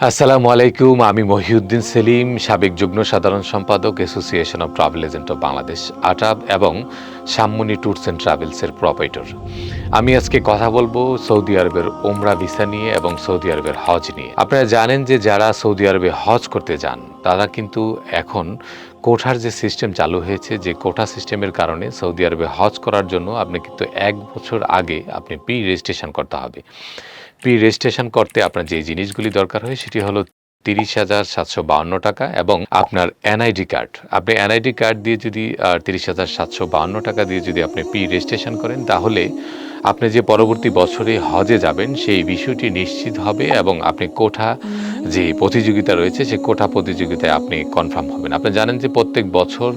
আসসালামু আলাইকুম, আমি মহিউদ্দিন সেলিম, সাবেক যুগ্ম সাধারণ সম্পাদক association of travel agent of Bangladesh ATAB, এবং সাম্মনি ট্যুরস অ্যান্ড ট্রাভেলসের প্রপাইটর আমি আজকে কথা বলব সৌদি আরবের ওমরা ভিসা নিয়ে এবং সৌদি আরবের হজ নিয়ে। আপনারা জানেন যে যারা সৌদি আরবে হজ করতে যান, তারা কিন্তু এখন কোঠার যে সিস্টেম চালু হয়েছে, যে কোঠা সিস্টেমের কারণে সৌদি আরবে হজ করার জন্য আপনি কিন্তু এক বছর আগে আপনি প্রি রেজিস্ট্রেশন করতে হবে। প্রি রেজিস্ট্রেশন করতে আপনার যে জিনিসগুলি দরকার হয়, সেটি হলো তিরিশ হাজার সাতশো বাউন্ন টাকা এবং আপনার এনআইডি কার্ড আপনি এনআইডি কার্ড দিয়ে যদি তিরিশ হাজার সাতশো বাউন্ন টাকা দিয়ে যদি আপনি প্রি রেজিস্ট্রেশন করেন, তাহলে আপনি যে পরবর্তী বছরে হজে যাবেন, সেই বিষয়টি নিশ্চিত হবে এবং আপনি কোঠা যে প্রতিযোগিতা রয়েছে সেই কোঠা প্রতিযোগিতায় আপনি কনফার্ম হবেন। আপনি জানেন যে প্রত্যেক বছর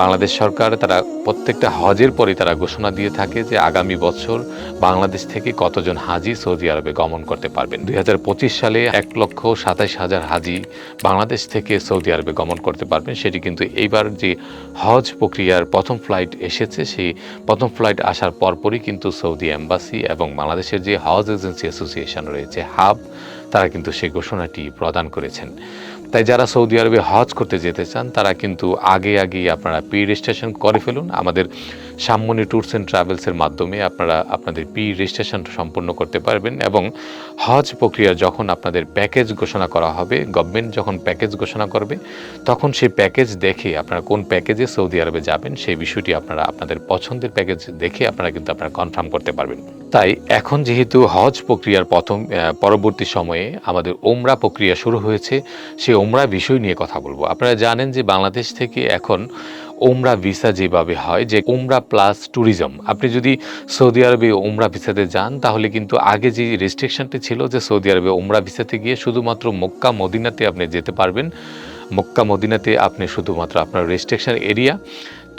বাংলাদেশ সরকার তারা প্রত্যেকটা হজের পরে তারা ঘোষণা দিয়ে থাকে যে আগামী বছর বাংলাদেশ থেকে কতজন হাজি সৌদি আরবে গমন করতে পারবেন। দুই হাজার পঁচিশ সালে এক লক্ষ সাতাইশ হাজার হাজি বাংলাদেশ থেকে সৌদি আরবে গমন করতে পারবেন। সেটি কিন্তু এইবার যে হজ প্রক্রিয়ার প্রথম ফ্লাইট এসেছে, সেই প্রথম ফ্লাইট আসার পরপরই কিন্তু সৌদি এম্বাসি এবং বাংলাদেশের যে হজ এজেন্সি অ্যাসোসিয়েশন রয়েছে, হাব, তারা কিন্তু সেই ঘোষণাটি প্রদান করেছেন। তাই যারা সৌদি আরবে হজ করতে যেতে চান, তারা কিন্তু আগে আগেই আপনারা প্রি রেজিস্ট্রেশন করে ফেলুন। আমাদের সাম্মনি ট্যুরস অ্যান্ড ট্রাভেলসের মাধ্যমে আপনারা আপনাদের প্রি রেজিস্ট্রেশন সম্পূর্ণ করতে পারবেন এবং হজ প্রক্রিয়া যখন আপনাদের প্যাকেজ ঘোষণা করা হবে, গভর্নমেন্ট যখন প্যাকেজ ঘোষণা করবে, তখন সেই প্যাকেজ দেখে আপনারা কোন প্যাকেজে সৌদি আরবে যাবেন, সেই বিষয়টি আপনারা আপনাদের পছন্দের প্যাকেজ দেখে আপনারা কিন্তু আপনারা কনফার্ম করতে পারবেন। তাই এখন যেহেতু হজ প্রক্রিয়ার প্রথম পরবর্তী সময়ে আমাদের ওমরা প্রক্রিয়া শুরু হয়েছে, সেই ওমরা বিষয় নিয়ে কথা বলব। আপনারা জানেন যে বাংলাদেশ থেকে এখন ওমরা ভিসা যেভাবে হয়, যে ওমরা প্লাস ট্যুরিজম। আপনি যদি সৌদি আরবে ওমরা ভিসাতে যান, তাহলে কিন্তু আগে যে রেস্ট্রিকশনটি ছিল যে সৌদি আরবে ওমরা ভিসাতে গিয়ে শুধুমাত্র মক্কা মদিনাতে আপনি যেতে পারবেন। মক্কা মদিনাতে আপনি শুধুমাত্র আপনার রেস্ট্রিকশন এরিয়া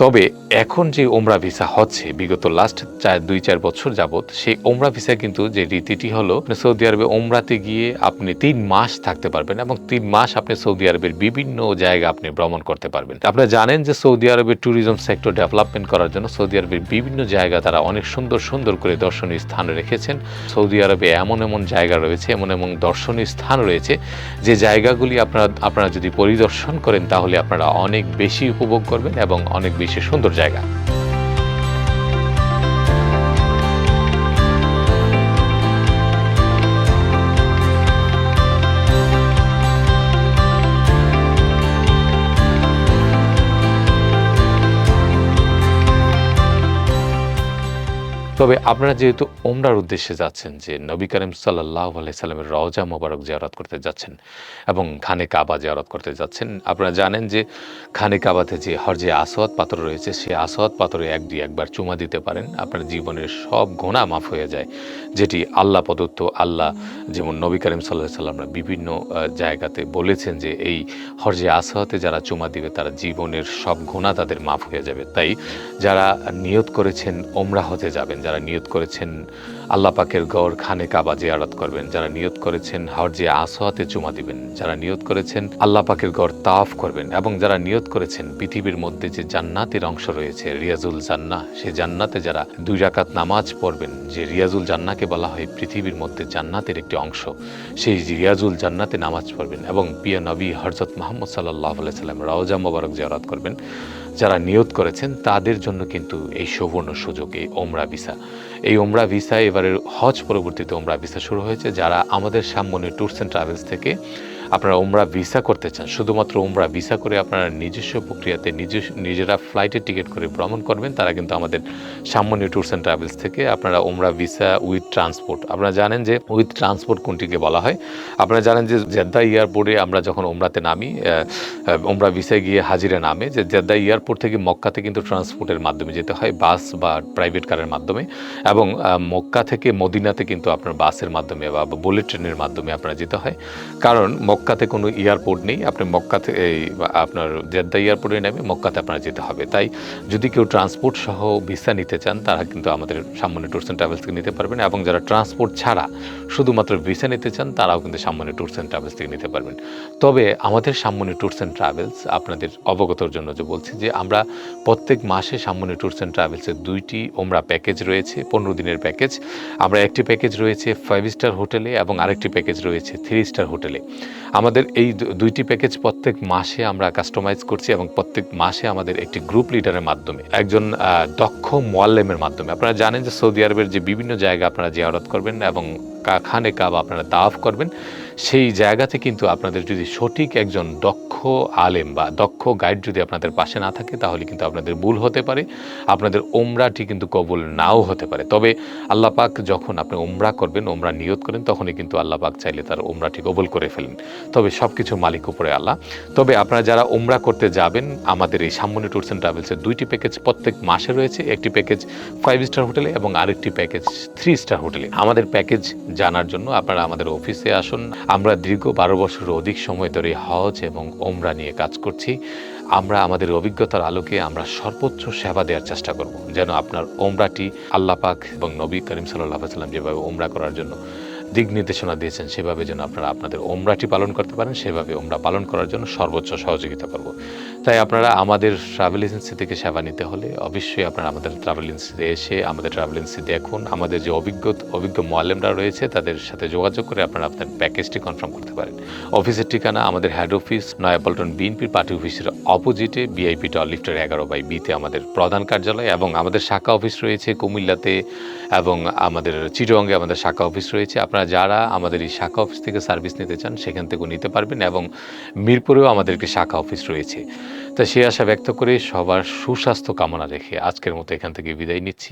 তবে এখন যে ওমরা ভিসা হচ্ছে, বিগত লাস্ট চার, দুই, চার বছর যাবৎ, সেই ওমরা ভিসা কিন্তু যে রীতিটি হলো সৌদি আরবে ওমরাতে গিয়ে আপনি তিন মাস থাকতে পারবেন এবং তিন মাস আপনি সৌদি আরবের বিভিন্ন জায়গা আপনি ভ্রমণ করতে পারবেন। আপনারা জানেন যে সৌদি আরবের ট্যুরিজম সেক্টর ডেভেলপমেন্ট করার জন্য সৌদি আরবের বিভিন্ন জায়গা তারা অনেক সুন্দর সুন্দর করে দর্শনীয় স্থান রেখেছেন। সৌদি আরবে এমন এমন জায়গা রয়েছে, এমন এমন দর্শনীয় স্থান রয়েছে, যে জায়গাগুলি আপনারা আপনারা যদি পরিদর্শন করেন, তাহলে আপনারা অনেক বেশি উপভোগ করবেন এবং অনেক বেশি সুন্দর জায়গা। তবে আপনারা যেহেতু ওমরার উদ্দেশ্যে যাচ্ছেন যে নবী করিম সাল্লাহ আলাইসাল্লামের রওজা মোবারক জিয়ারত করতে যাচ্ছেন এবং খানে কাবা জিয়ারত করতে যাচ্ছেন, আপনারা জানেন যে খানে কাবাতে যে হরজে আসওয়াত পাথর রয়েছে সেই আসওয়াত পাথরে এক দুই একবার চুমা দিতে পারেন, আপনার জীবনের সব গোনা মাফ হয়ে যায়, যেটি আল্লাহ প্রদত্ত আল্লাহ যেমন নবী করিম সাল্লাহ সাল্লামরা বিভিন্ন জায়গাতে বলেছেন যে এই হরজে আসওয়াতে যারা চুমা দিবে, তারা জীবনের সব গোনা তাদের মাফ হয়ে যাবে। তাই যারা নিয়ত করেছেন ওমরা হতে যাবেন যারা নিয়ত করেছেন, আল্লাহ পাকের গড় খানে কাবা জিয়ারত করবেন। যারা নিয়ত করেছেন, হরজে আসোয়াতে চুমা দিবেন। যারা নিয়ত করেছেন, আল্লাহ পাকের গড় তাফ করবেন। এবং যারা নিয়ত করেছেন, পৃথিবীর মধ্যে যে জান্নাতের অংশ রয়েছে, রিয়াজুল জান্না সে জান্নাতে যারা দুই রাকাত নামাজ পড়বেন, যে রিয়াজুল জান্নাকে বলা হয় পৃথিবীর মধ্যে জান্নাতের একটি অংশ, সেই রিয়াজুল জান্নাতে নামাজ পড়বেন। এবং প্রিয় নবী হরজত মোহাম্মদ সাল্লাহ সাল্লাম রওজা মোবারক জিয়ারত করবেন। যারা নিয়োগ করেছেন, তাদের জন্য কিন্তু এই সুবর্ণ সুযোগ, এই ওমরা ভিসা। এই ওমরা ভিসা এবারের হজ পরবর্তীতে ওমরা ভিসা শুরু হয়েছে, যারা আমাদের সামনে ট্যুরস অ্যান্ড ট্রাভেলস থেকে আপনারা ওমরা ভিসা করতে চান, শুধুমাত্র ওমরা ভিসা করে আপনারা নিজস্ব প্রক্রিয়াতে নিজস্ব নিজেরা ফ্লাইটের টিকিট করে ভ্রমণ করবেন, তারা কিন্তু আমাদের সামনে ট্যুরস অ্যান্ড ট্রাভেলস থেকে আপনারা ওমরা ভিসা উইথ ট্রান্সপোর্ট। আপনারা জানেন যে উইথ ট্রান্সপোর্ট কোনটিকে বলা হয়? আপনারা জানেন যে জেদ্দা এয়ারপোর্টে আমরা যখন ওমরাতে নামি ওমরা ভিসায় গিয়ে হাজিরে নামে, যে জেদ্দা এয়ারপোর্ট থেকে মক্কাতে কিন্তু ট্রান্সপোর্টের মাধ্যমে যেতে হয়, বাস বা প্রাইভেট কারের মাধ্যমে এবং মক্কা থেকে মদিনাতে কিন্তু আপনার বাসের মাধ্যমে বা বুলেট ট্রেনের মাধ্যমে আপনারা যেতে হয়। কারণ মক্কাতে কোনো এয়ারপোর্ট নেই। আপনি মক্কাতে এই আপনার জেদ্দা এয়ারপোর্টে নেমে মক্কাতে আপনার যেতে হবে। তাই যদি কেউ ট্রান্সপোর্ট সহ ভিসা নিতে চান, তারা কিন্তু আমাদের সামনে ট্যুরস অ্যান্ড ট্রাভেলস থেকে নিতে পারবেন এবং যারা ট্রান্সপোর্ট ছাড়া শুধুমাত্র ভিসা নিতে চান, তারাও কিন্তু সামনে ট্যুরস অ্যান্ড ট্রাভেলস থেকে নিতে পারবেন। তবে আমাদের সামনে ট্যুরস অ্যান্ড ট্রাভেলস আপনাদের অবগতর জন্য যে বলছি যে, আমরা প্রত্যেক মাসে সামনে ট্যুরস অ্যান্ড ট্রাভেলসের দুইটি ওমরা প্যাকেজ রয়েছে, পনেরো দিনের প্যাকেজ। আমরা একটি প্যাকেজ রয়েছে ফাইভ স্টার হোটেলে এবং আরেকটি প্যাকেজ রয়েছে থ্রি স্টার হোটেলে। আমাদের এই দুইটি প্যাকেজ প্রত্যেক মাসে আমরা কাস্টমাইজ করছি এবং প্রত্যেক মাসে আমাদের একটি গ্রুপ লিডারের মাধ্যমে, একজন দক্ষ মোয়াল্লেমের মাধ্যমে। আপনারা জানেন যে সৌদি আরবের যে বিভিন্ন জায়গা আপনারা জিয়ারত করবেন এবং কা- খানে কাব আপনারা দাফ করবেন। সেই জায়গাতে কিন্তু আপনাদের যদি সঠিক একজন দক্ষ আলেম বা দক্ষ গাইড যদি আপনাদের পাশে না থাকে, তাহলে কিন্তু আপনাদের ভুল হতে পারে। আপনাদের ওমরাটি কিন্তু কবুল নাও হতে পারে। তবে আল্লাহ পাক যখন আপনি ওমরা করবেন ওমরা নিয়ত করেন, তখনই কিন্তু আল্লাহ পাক চাইলে তার ওমরাটি কবুল করে ফেলেন। তবে সব কিছু মালিক উপরে আল্লাহ। তবে আপনারা যারা ওমরা করতে যাবেন, আমাদের এই সামনে ট্যুরস অ্যান্ড ট্রাভেলসের দুইটি প্যাকেজ প্রত্যেক মাসে রয়েছে। একটি প্যাকেজ ফাইভ স্টার হোটেলে এবং আরেকটি প্যাকেজ থ্রি স্টার হোটেলে আমাদের প্যাকেজ জানার জন্য আপনারা আমাদের অফিসে আসুন। আমরা দীর্ঘ বারো বছরের অধিক সময় ধরে হজ এবং ওমরা নিয়ে কাজ করছি। আমরা আমাদের অভিজ্ঞতার আলোকে আমরা সর্বোচ্চ সেবা দেওয়ার চেষ্টা করব। যেন আপনার ওমরাটি আল্লাপাক এবং নবী করিম সাল্লাহ সাল্লাম যেভাবে ওমরা করার জন্য দিক নির্দেশনা দিয়েছেন, সেভাবে যেন আপনারা আপনাদের ওমরাটি পালন করতে পারেন, সেভাবে ওমরা পালন করার জন্য সর্বোচ্চ সহযোগিতা করব। তাই আপনারা আমাদের ট্রাভেল এজেন্সি থেকে সেবা নিতে হলে অবশ্যই আপনারা আমাদের ট্রাভেল এজেন্সিতে এসে, আমাদের ট্রাভেল এজেন্সি দেখুন, আমাদের যে অভিজ্ঞ অভিজ্ঞ মোয়াল্লেমরা রয়েছে, তাদের সাথে যোগাযোগ করে আপনারা আপনার প্যাকেজটি কনফার্ম করতে পারেন। অফিসের ঠিকানা আমাদের হেড অফিস নয়াপল্টন বিএনপির পার্টি অফিসের অপোজিটে বিআইপি টল লিফটের এগারো বাই বিতে আমাদের প্রধান কার্যালয় এবং আমাদের শাখা অফিস রয়েছে কুমিল্লাতে এবং আমাদের চিটংয়ে আমাদের শাখা অফিস রয়েছে। আপনারা যারা আমাদের এই শাখা অফিস থেকে সার্ভিস নিতে চান, সেখান থেকেও নিতে পারবেন এবং মিরপুরেও আমাদের একটি শাখা অফিস রয়েছে। তা সে আশা ব্যক্ত করে সবার সুস্বাস্থ্য কামনা রেখে আজকের মতো এখান থেকে বিদায় নিচ্ছি।